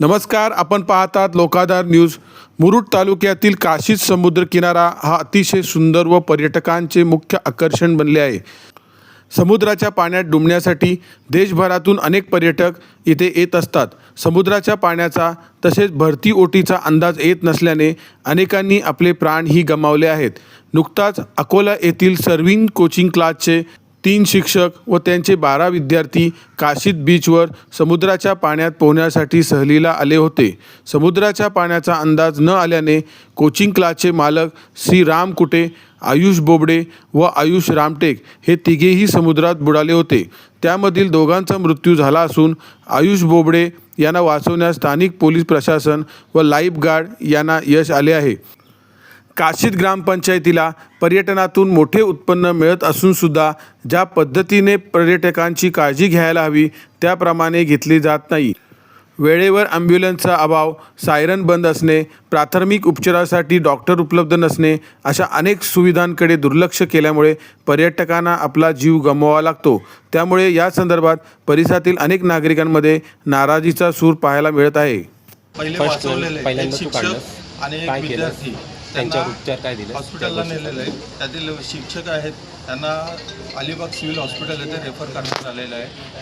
नमस्कार आपण पाहतात लोकाधार न्यूज. मुरुड तालुक्यातील काशीद समुद्र किनारा हा अतिशय सुंदर व पर्यटकांचे मुख्य आकर्षण बनले आहे. समुद्राच्या पाण्यात डुंबण्यासाठी देशभरातून अनेक पर्यटक इथे येत असतात. समुद्राच्या पाण्याचा तसेच भरती ओटीचा अंदाज येत नसल्याने अनेकांनी आपले प्राणही गमावले आहेत. नुकताच अकोला येथील सर्विंग कोचिंग क्लासचे तीन शिक्षक व त्यांचे बारा विद्यार्थी काशीद बीचवर समुद्राच्या पाण्यात पोहण्यासाठी सहलीला आले होते. समुद्राच्या पाण्याचा अंदाज न आल्याने कोचिंग क्लासचे मालक श्री राम कुटे आयुष बोबडे व आयुष रामटेक हे तिघेही समुद्रात बुडाले होते. त्यामधील दोघांचा मृत्यू झाला असून आयुष बोबडे यांना वाचवण्यास स्थानिक पोलीस प्रशासन व लाईफगार्ड यांना यश आले आहे. काशीद ग्रामपंचायतीला पर्यटनातून मोठे उत्पन्न मिळत असूनसुद्धा ज्या पद्धतीने पर्यटकांची काळजी घ्यायला हवी त्याप्रमाणे घेतली जात नाही. वेळेवर ॲम्ब्युलन्सचा अभाव सायरन बंद असणे प्राथमिक उपचारासाठी डॉक्टर उपलब्ध नसणे अशा अनेक सुविधांकडे दुर्लक्ष केल्यामुळे पर्यटकांना आपला जीव गमवावा लागतो. त्यामुळे या संदर्भात परिसरातील अनेक नागरिकांमध्ये नाराजीचा सूर पाहायला मिळत आहे. आणि त्यांच्यावर उपचार काय दिले हॉस्पिटलला नेलेलं आहे. त्यातील शिक्षक आहेत. त्यांना अलिबाग सिव्हिल हॉस्पिटल येथे रेफर करण्यात आलेलं आहे.